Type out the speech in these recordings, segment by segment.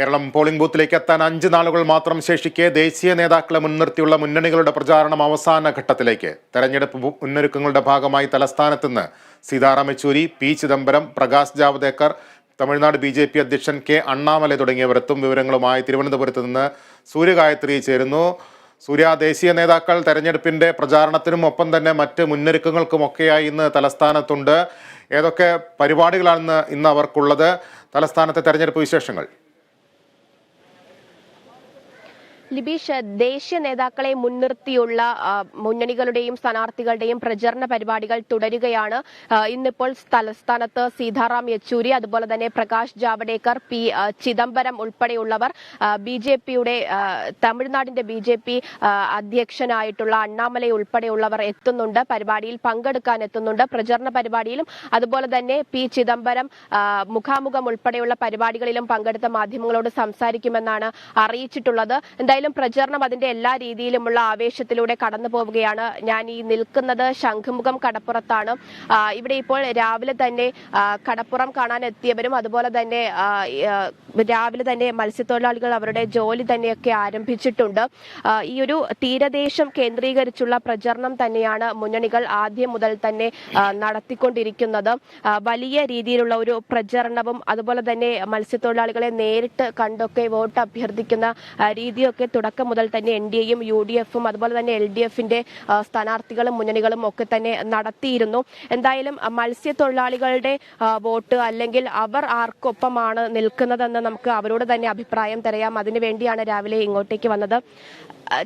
Keralam polling ബൂത്തിലേക്ക് എത്താൻ അഞ്ച് നാളുകൾ മാത്രം ശേഷിക്കെ ദേശീയ നേതാക്കളെ മുൻനിർത്തിയുള്ള മുന്നണികളുടെ പ്രചാരണം അവസാന ഘട്ടത്തിലേക്ക്. തെരഞ്ഞെടുപ്പ് മുന്നൊരുക്കങ്ങളുടെ ഭാഗമായി തലസ്ഥാനത്ത് നിന്ന് Sitaram Yechury P Chidambaram Prakash Javadekar Tamil Nadu B J P അധ്യക്ഷൻ കെ അണ്ണാമലൈ തുടങ്ങിയവരെത്തും വിവരങ്ങളുമായി തിരുവനന്തപുരത്ത് നിന്ന് സൂര്യഗായത്രി ചേരുന്നു. സൂര്യ ദേശീയ നേതാക്കൾ തെരഞ്ഞെടുപ്പിന്റെ പ്രചാരണത്തിനും ഒപ്പം തന്നെ മറ്റ് മുന്നൊരുക്കങ്ങൾക്കുമൊക്കെയായി ഇന്ന് തലസ്ഥാനത്തുണ്ട്. ഏതൊക്കെ പരിപാടികളാണ് ഇന്ന് അവർക്കുള്ളത്? തലസ്ഥാനത്തെ തെരഞ്ഞെടുപ്പ് വിശേഷങ്ങൾ. ലിബീഷ് ദേശീയ നേതാക്കളെ മുൻനിർത്തിയുള്ള മുന്നണികളുടെയും സ്ഥാനാർത്ഥികളുടെയും പ്രചരണ പരിപാടികൾ തുടരുകയാണ്. ഇന്നിപ്പോൾ തലസ്ഥാനത്ത് സീതാറാം യെച്ചൂരി അതുപോലെ തന്നെ പ്രകാശ് ജാവ്ദേക്കർ പി ചിദംബരം ഉൾപ്പെടെയുള്ളവർ ബി ജെ പിയുടെ തമിഴ്നാടിന്റെ ബി ജെ പി അധ്യക്ഷനായിട്ടുള്ള അണ്ണാമലൈ ഉൾപ്പെടെയുള്ളവർ എത്തുന്നുണ്ട്. പരിപാടിയിൽ പങ്കെടുക്കാൻ എത്തുന്നുണ്ട്. പ്രചരണ പരിപാടിയിലും അതുപോലെ തന്നെ പി ചിദംബരം മുഖാമുഖം ഉൾപ്പെടെയുള്ള പരിപാടികളിലും പങ്കെടുത്ത മാധ്യമങ്ങളോട് സംസാരിക്കുമെന്നാണ് അറിയിച്ചിട്ടുള്ളത്. എന്തായാലും പ്രചരണം അതിന്റെ എല്ലാ രീതിയിലുമുള്ള ആവേശത്തിലൂടെ കടന്നു പോവുകയാണ്. ഞാൻ ഈ നിൽക്കുന്നത് ശംഖുമുഖം കടപ്പുറത്താണ്. ഇവിടെ ഇപ്പോൾ രാവിലെ തന്നെ കടപ്പുറം കാണാൻ എത്തിയവരും അതുപോലെ തന്നെ രാവിലെ തന്നെ മത്സ്യത്തൊഴിലാളികൾ അവരുടെ ജോലി തന്നെയൊക്കെ ആരംഭിച്ചിട്ടുണ്ട്. ഈ ഒരു തീരദേശം കേന്ദ്രീകരിച്ചുള്ള പ്രചരണം തന്നെയാണ് മുന്നണികൾ ആദ്യം മുതൽ തന്നെ നടത്തിക്കൊണ്ടിരിക്കുന്നത്. വലിയ രീതിയിലുള്ള ഒരു പ്രചരണവും അതുപോലെ തന്നെ മത്സ്യത്തൊഴിലാളികളെ നേരിട്ട് കണ്ടൊക്കെ വോട്ട് അഭ്യർത്ഥിക്കുന്ന രീതിയൊക്കെ തുടക്കം മുതൽ തന്നെ എൻ ഡി എയും യു ഡി എഫും അതുപോലെ തന്നെ എൽ ഡി എഫിന്റെ സ്ഥാനാർത്ഥികളും മുന്നണികളും ഒക്കെ തന്നെ നടത്തിയിരുന്നു. എന്തായാലും മത്സ്യത്തൊഴിലാളികളുടെ വോട്ട് അല്ലെങ്കിൽ അവർ ആർക്കൊപ്പമാണ് നിൽക്കുന്നതെന്ന് നമുക്ക് അവരോട് തന്നെ അഭിപ്രായം തരയാം. അതിനു വേണ്ടിയാണ് രാവിലെ ഇങ്ങോട്ടേക്ക് വന്നത്.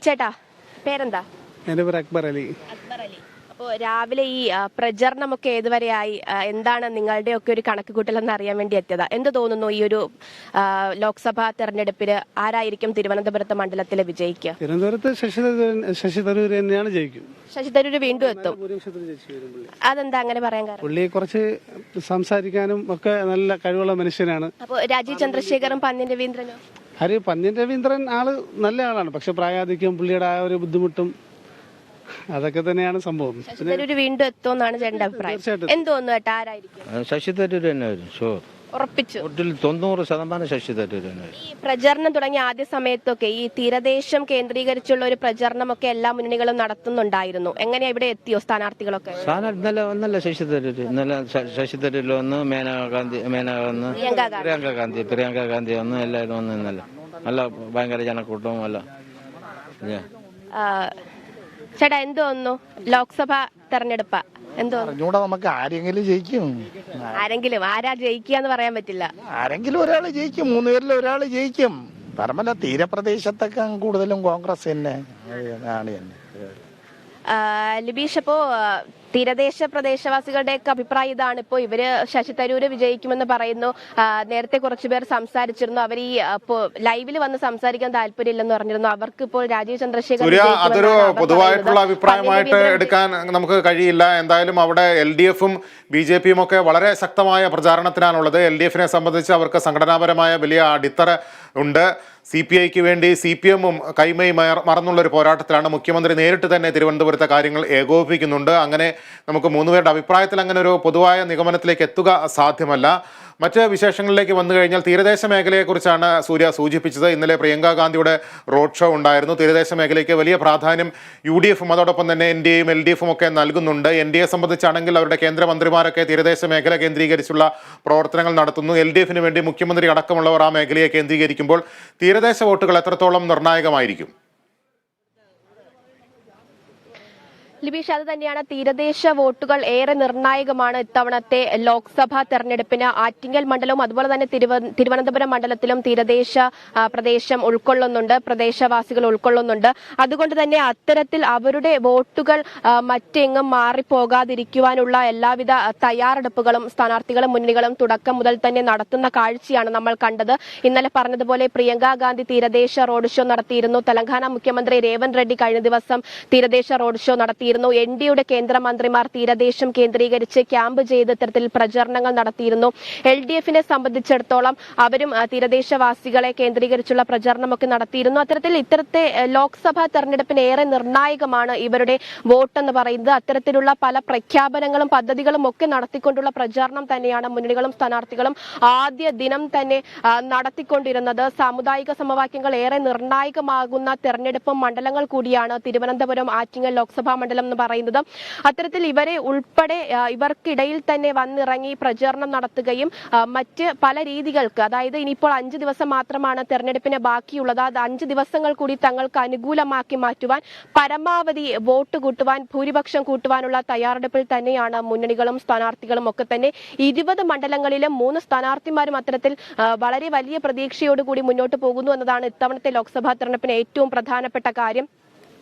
ചേട്ടാ പേരെന്താ? അക്ബർ അലി. അക്ബർ അലി. അപ്പോൾ രാവിലെ ഈ പ്രചരണമൊക്കെ ഏതുവരെയായി? എന്താണ് നിങ്ങളുടെ ഒക്കെ ഒരു കണക്ക് കൂട്ടലെന്ന് അറിയാൻ വേണ്ടി എത്തിയതാ? എന്ത് തോന്നുന്നു ഈ ഒരു ലോക്സഭാ തെരഞ്ഞെടുപ്പിൽ ആരായിരിക്കും തിരുവനന്തപുരത്ത് മണ്ഡലത്തിൽ വിജയിക്കുക? തിരുവനന്തപുരത്ത് ശശി തരൂർ തന്നെയാണ് ജയിക്കും. ശശി തരൂർ വീണ്ടും എത്തും. അതെന്താ അങ്ങനെ പറയാൻ കാരണം? പുള്ളി കുറച്ച് സംസാരിക്കാനും ഒക്കെ നല്ല കഴിവുള്ള മനുഷ്യനാണ്. അപ്പോൾ രാജീവ് ചന്ദ്രശേഖറും പന്ന്യൻ രവീന്ദ്രനും? ഹരി പന്നിൻ രവീന്ദ്രൻ ആൾ നല്ല ആളാണ്. പക്ഷെ പ്രായാധിക്യം പുള്ളിയുടെ ആ ഒരു ബുദ്ധിമുട്ടും അതൊക്കെ തന്നെയാണ് സംഭവം. ശശി തരൂര് വീണ്ടും എത്തുമെന്നാണ് ചേട്ടന്റെ അഭിപ്രായം. എന്തോന്നു എന്ത് ആരായിരിക്കും? ശശി തരൂർ തന്നെ വരും ഷുവർ ഉറപ്പിച്ചു. തൊണ്ണൂറ് ശതമാനം ശശി തരൂർ തന്നെ വരും ഈ പ്രചരണം തുടങ്ങിയ ആദ്യ സമയത്തൊക്കെ ഈ തീരദേശം കേന്ദ്രീകരിച്ചുള്ള ഒരു പ്രചരണമൊക്കെ എല്ലാ മുന്നണികളും നടത്തുന്നുണ്ടായിരുന്നു. എങ്ങനെയാ ഇവിടെ എത്തിയോ സ്ഥാനാർത്ഥികളൊക്കെ? സാധനം ഇന്നലെ വന്നല്ല ശശി തരൂർ. ഇന്നലെ ശ- ശശി തരൂർ വന്ന് മേനക ഗാന്ധി മേനക വന്ന് പ്രിയങ്ക ഗാന്ധി. പ്രിയങ്ക ഗാന്ധി. പ്രിയങ്ക ഗാന്ധി വന്ന് എല്ലാവരും വന്ന് ഇന്നലെ. നല്ല ഭയങ്കര ജനക്കൂട്ടവും അല്ല. ആ, ചേട്ടാ എന്ത് തോന്നുന്നു? ലോക്സഭ തെരഞ്ഞെടുപ്പ. എന്ത് അറിഞ്ഞൂടാ നമുക്ക് ആരെങ്കിലും ജയിക്കും. ആരെങ്കിലും ആരാ ജയിക്കുക എന്ന് പറയാൻ പറ്റില്ല. ആരെങ്കിലും ഒരാൾ ജയിക്കും മൂന്ന് പേരിൽ ഒരാൾ ജയിക്കും. പരമല തീരപ്രദേശത്തൊക്കെ കൂടുതലും കോൺഗ്രസ് തന്നെ. ആണ് തന്നെ ലിബീഷ് അപ്പോ തീരദേശ പ്രദേശവാസികളുടെയൊക്കെ അഭിപ്രായം ഇതാണ്. ഇപ്പോൾ ഇവർ ശശി തരൂര് വിജയിക്കുമെന്ന് പറയുന്നു. നേരത്തെ കുറച്ചു പേർ സംസാരിച്ചിരുന്നു. അവർ ഈ ലൈവിൽ വന്ന് സംസാരിക്കാൻ താല്പര്യമില്ലെന്ന് പറഞ്ഞിരുന്നു. അവർക്ക് ഇപ്പോൾ രാജീവ് ചന്ദ്രശേഖർ വിജയിക്കുമെന്നാണ് അതൊരു പൊതുവായിട്ടുള്ള അഭിപ്രായമായിട്ട് എടുക്കാൻ നമുക്ക് കഴിയില്ല. എന്തായാലും അവിടെ എൽ ഡി എഫും ബി ജെ പിയും ഒക്കെ വളരെ ശക്തമായ പ്രചാരണത്തിനാണുള്ളത്. എൽ ഡി എഫിനെ സംബന്ധിച്ച് അവർക്ക് സംഘടനാപരമായ വലിയ അടിത്തറ ഉണ്ട്. സി പി ഐക്ക് വേണ്ടി സി പി എമ്മും കൈമൈ മറന്നുള്ളൊരു പോരാട്ടത്തിലാണ് മുഖ്യമന്ത്രി നേരിട്ട് തന്നെ തിരുവനന്തപുരത്തെ കാര്യങ്ങൾ ഏകോപിപ്പിക്കുന്നുണ്ട്. അങ്ങനെ നമുക്ക് മൂന്നുപേരുടെ അഭിപ്രായത്തിൽ അങ്ങനെ ഒരു പൊതുവായ നിഗമനത്തിലേക്ക് എത്തുക സാധ്യമല്ല. മറ്റ് വിശേഷങ്ങളിലേക്ക് വന്നു കഴിഞ്ഞാൽ തീരദേശ മേഖലയെക്കുറിച്ചാണ് സൂര്യ സൂചിപ്പിച്ചത്. ഇന്നലെ പ്രിയങ്ക ഗാന്ധിയുടെ റോഡ് ഷോ ഉണ്ടായിരുന്നു. തീരദേശ മേഖലയ്ക്ക് വലിയ പ്രാധാന്യം യു ഡി എഫും അതോടൊപ്പം തന്നെ എൻ ഡി എയും എൽ ഡി എഫും ഒക്കെ നൽകുന്നുണ്ട്. എൻ ഡി എ സംബന്ധിച്ചാണെങ്കിൽ അവരുടെ കേന്ദ്രമന്ത്രിമാരൊക്കെ തീരദേശ മേഖല കേന്ദ്രീകരിച്ചുള്ള പ്രവർത്തനങ്ങൾ നടത്തുന്നു. എൽ ഡി എഫിന് വേണ്ടി മുഖ്യമന്ത്രി അടക്കമുള്ളവർ ആ മേഖലയെ കേന്ദ്രീകരിക്കുമ്പോൾ തീരദേശ വോട്ടുകൾ എത്രത്തോളം നിർണായകമായിരിക്കും? ലിബീഷ് അത് തന്നെയാണ് തീരദേശ വോട്ടുകൾ ഏറെ നിർണായകമാണ് ഇത്തവണത്തെ ലോക്സഭാ തെരഞ്ഞെടുപ്പിന്. ആറ്റിങ്ങൽ മണ്ഡലവും അതുപോലെ തന്നെ തിരുവനന്തപുരം മണ്ഡലത്തിലും തീരദേശ പ്രദേശം ഉൾക്കൊള്ളുന്നുണ്ട് പ്രദേശവാസികൾ ഉൾക്കൊള്ളുന്നുണ്ട്. അതുകൊണ്ട് തന്നെ അത്തരത്തിൽ അവരുടെ വോട്ടുകൾ മറ്റെങ്ങും മാറിപ്പോകാതിരിക്കുവാനുള്ള എല്ലാവിധ തയ്യാറെടുപ്പുകളും സ്ഥാനാർത്ഥികളും മുന്നണികളും തുടക്കം മുതൽ തന്നെ നടത്തുന്ന കാഴ്ചയാണ് നമ്മൾ കണ്ടത്. ഇന്നലെ പറഞ്ഞതുപോലെ പ്രിയങ്കാ ഗാന്ധി തീരദേശ റോഡ് ഷോ നടത്തിയിരുന്നു. തെലങ്കാന മുഖ്യമന്ത്രി രേവന്ത് റെഡ്ഡി കഴിഞ്ഞ ദിവസം തീരദേശ റോഡ് ഷോ നടത്തിയിരുന്നു. നടത്തിയിരുന്നു. എൻ ഡിയുടെ കേന്ദ്രമന്ത്രിമാർ തീരദേശം കേന്ദ്രീകരിച്ച് ക്യാമ്പ് ചെയ്ത് ഇത്തരത്തിൽ പ്രചരണങ്ങൾ നടത്തിയിരുന്നു. എൽ ഡി എഫിനെ സംബന്ധിച്ചിടത്തോളം അവരും തീരദേശവാസികളെ കേന്ദ്രീകരിച്ചുള്ള പ്രചരണമൊക്കെ നടത്തിയിരുന്നു. അത്തരത്തിൽ ഇത്തരത്തെ ലോക്സഭാ തെരഞ്ഞെടുപ്പിന് ഏറെ നിർണായകമാണ് ഇവരുടെ വോട്ട് എന്ന് പറയുന്നത്. അത്തരത്തിലുള്ള പല പ്രഖ്യാപനങ്ങളും പദ്ധതികളും ഒക്കെ നടത്തിക്കൊണ്ടുള്ള പ്രചാരണം തന്നെയാണ് മുന്നണികളും സ്ഥാനാർത്ഥികളും ആദ്യ ദിനം തന്നെ നടത്തിക്കൊണ്ടിരുന്നത്. സാമുദായിക സമവാക്യങ്ങൾ ഏറെ നിർണായകമാകുന്ന തെരഞ്ഞെടുപ്പ് മണ്ഡലങ്ങൾ കൂടിയാണ്. തിരുവനന്തപുരം ആറ്റിങ്ങൽ ലോക്സഭാ മണ്ഡലം എന്ന് പറയുന്നത്. അത്തരത്തിൽ ഇവരെ ഉൾപ്പെടെ ഇവർക്കിടയിൽ തന്നെ വന്നിറങ്ങി പ്രചാരണം നടത്തുകയും മറ്റ് പല രീതികൾക്ക് അതായത് ഇനിയിപ്പോൾ അഞ്ച് ദിവസം മാത്രമാണ് തെരഞ്ഞെടുപ്പിന് ബാക്കിയുള്ളത്. അത് അഞ്ച് ദിവസങ്ങൾ കൂടി തങ്ങൾക്ക് അനുകൂലമാക്കി മാറ്റുവാൻ പരമാവധി വോട്ട് കൂട്ടുവാൻ ഭൂരിപക്ഷം കൂട്ടുവാനുള്ള തയ്യാറെടുപ്പിൽ തന്നെയാണ് മുന്നണികളും സ്ഥാനാർത്ഥികളും ഒക്കെ തന്നെ. ഇരുപത് മണ്ഡലങ്ങളിലും മൂന്ന് സ്ഥാനാർത്ഥിമാരും അത്തരത്തിൽ വളരെ വലിയ പ്രതീക്ഷയോടുകൂടി മുന്നോട്ട് പോകുന്നു എന്നതാണ് ഇത്തവണത്തെ ലോക്സഭാ തെരഞ്ഞെടുപ്പിന് ഏറ്റവും പ്രധാനപ്പെട്ട കാര്യം.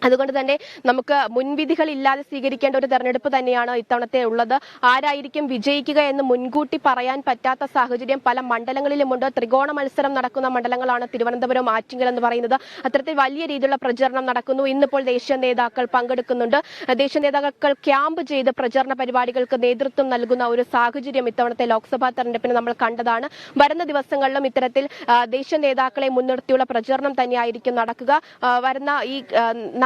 അതുകൊണ്ട് തന്നെ നമുക്ക് മുൻവിധികൾ ഇല്ലാതെ സ്വീകരിക്കേണ്ട ഒരു തെരഞ്ഞെടുപ്പ് തന്നെയാണ് ഇത്തവണത്തെ ഉള്ളത്? ആരായിരിക്കും വിജയിക്കുക എന്ന് മുൻകൂട്ടി പറയാൻ പറ്റാത്ത സാഹചര്യം പല മണ്ഡലങ്ങളിലുമുണ്ട്. ത്രികോണ മത്സരം നടക്കുന്ന മണ്ഡലങ്ങളാണ് തിരുവനന്തപുരം ആറ്റിങ്ങൽ എന്ന് പറയുന്നത്. അത്തരത്തിൽ വലിയ രീതിയിലുള്ള പ്രചരണം നടക്കുന്നു. ഇന്നിപ്പോൾ ദേശീയ നേതാക്കൾ പങ്കെടുക്കുന്നുണ്ട്. ദേശീയ നേതാക്കൾ ക്യാമ്പ് ചെയ്ത് പ്രചരണ പരിപാടികൾക്ക് നേതൃത്വം നൽകുന്ന ഒരു സാഹചര്യം ഇത്തവണത്തെ ലോക്സഭാ തെരഞ്ഞെടുപ്പിന് നമ്മൾ കണ്ടതാണ്. വരുന്ന ദിവസങ്ങളിലും ഇത്തരത്തിൽ ദേശീയ നേതാക്കളെ മുൻനിർത്തിയുള്ള പ്രചരണം തന്നെയായിരിക്കും നടക്കുക. വരുന്ന ഈ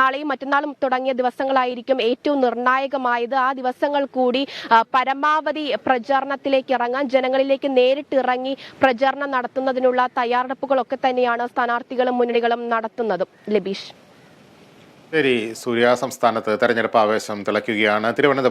നാളെയും മറ്റന്നാളും തുടങ്ങിയ ദിവസങ്ങളായിരിക്കും ഏറ്റവും നിർണായകമായത്. ആ ദിവസങ്ങൾ കൂടി പരമാവധി പ്രചാരണത്തിലേക്ക് ഇറങ്ങാൻ ജനങ്ങളിലേക്ക് നേരിട്ട് ഇറങ്ങി പ്രചാരണം നടത്തുന്നതിനുള്ള തയ്യാറെടുപ്പുകളൊക്കെ തന്നെയാണ് സ്ഥാനാർത്ഥികളും മുന്നണികളും നടത്തുന്നതും. ലബീഷ്. ശരി സൂര്യ സംസ്ഥാനത്ത് തെരഞ്ഞെടുപ്പ് ആവേശം തിളയ്ക്കുകയാണ്. തിരുവനന്തപുരം